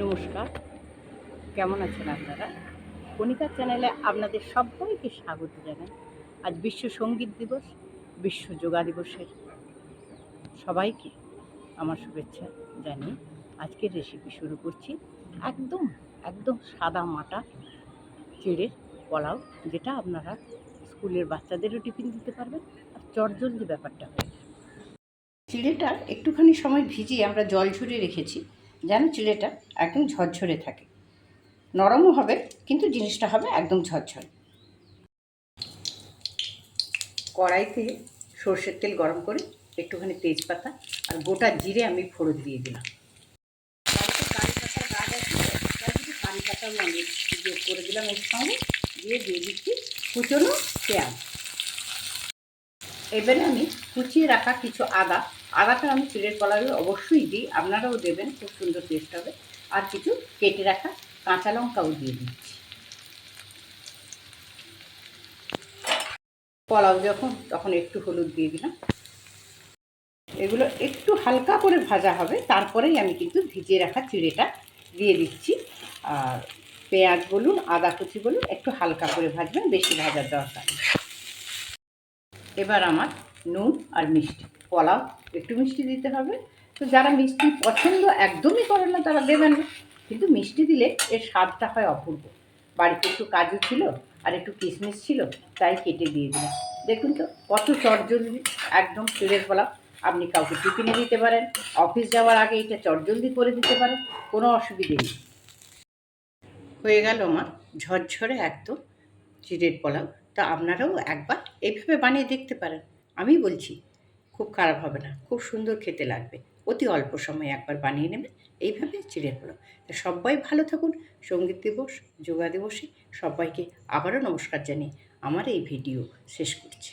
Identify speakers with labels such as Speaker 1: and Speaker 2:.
Speaker 1: নমস্কার। কেমন আছেন আপনারা? কণিকার চ্যানেলে আপনাদের সবাইকে স্বাগত জানাই। আজ বিশ্ব সংগীত দিবস, বিশ্ব যোগা দিবসের। সবাইকে আমার শুভেচ্ছা জানিয়ে আজকের রেসিপি শুরু করছি। একদম একদম সাদা মাটা চিড়ের পোলাও, যেটা আপনারা স্কুলের বাচ্চাদেরও টিফিন দিতে পারবেন। আর চটজলদি ব্যাপারটা হয় চিড়েটা একটুখানি সময় ভিজিয়ে আমরা জল ঝরিয়ে রেখেছি। যেন চিড়েটা একদম ঝরঝরে থাকে। নরমও হবে কিন্তু জিনিসটা হবে একদম ঝরঝরে। কড়াইতে সর্ষের তেল গরম করে একটুখানি তেজপাতা আর গোটা জিরে আমি ফোড়ন দিয়ে দিলাম। বাড়িতে কারি পাতার গাছ আছে তো, তাই কিছু কারি পাতাও আমি যোগ করে দিলাম এর সঙ্গে। দিয়ে দিয়ে দিচ্ছি কুচনো পেঁয়াজ। এবারে আমি কুচিয়ে রাখা কিছু আদা আদাটা আমি চিড়ের কলারে অবশ্যই দিই, আপনারাও দেবেন, খুব সুন্দর টেস্ট হবে। আর কিছু কেটে রাখা কাঁচা লঙ্কাও দিয়ে দিচ্ছি। পোলাও যখন, তখন একটু হলুদ দিয়ে দিলাম। এগুলো একটু হালকা করে ভাজা হবে, তারপরেই আমি কিন্তু ভিজিয়ে রাখা চিড়েটা দিয়ে দিচ্ছি। আর পেঁয়াজ বলুন, আদা কুচি বলুন, একটু হালকা করে ভাজবেন, বেশি ভাজার দরকার এবার আমার নুন আর মিষ্টি। পোলাও একটু মিষ্টি দিতে হবে। তো যারা মিষ্টি পছন্দ একদমই করেন না, তারা দেবেন না। কিন্তু মিষ্টি দিলে এর স্বাদটা হয় অপূর্ব। বাড়িতে একটু কাজু ছিল আর একটু কিশমিশ ছিল, তাই কেটে দিয়ে দিলাম। দেখুন তো, কত চটজলদি, একদম চিড়ের পোলাও আপনি কাউকে টিফিনে দিতে পারেন, অফিস যাওয়ার আগে এটা চটজলদি করে দিতে পারেন, কোনো অসুবিধে নেই। হয়ে গেল আমার ঝরঝরে একদম চিড়ের পোলাও তা আপনারাও একবার এইভাবে বানিয়ে দেখতে পারেন। আমি বলছি খুব খারাপ হবে না, খুব সুন্দর খেতে লাগবে। অতি অল্প সময়ে একবার বানিয়ে নেবে, এইভাবে চিড়ে পোলাও তা সবাই ভালো থাকুন, সংগীত দিবস, যোগা দিবসে সবাইকে আবারও নমস্কার জানিয়ে আমার এই ভিডিও শেষ করছি।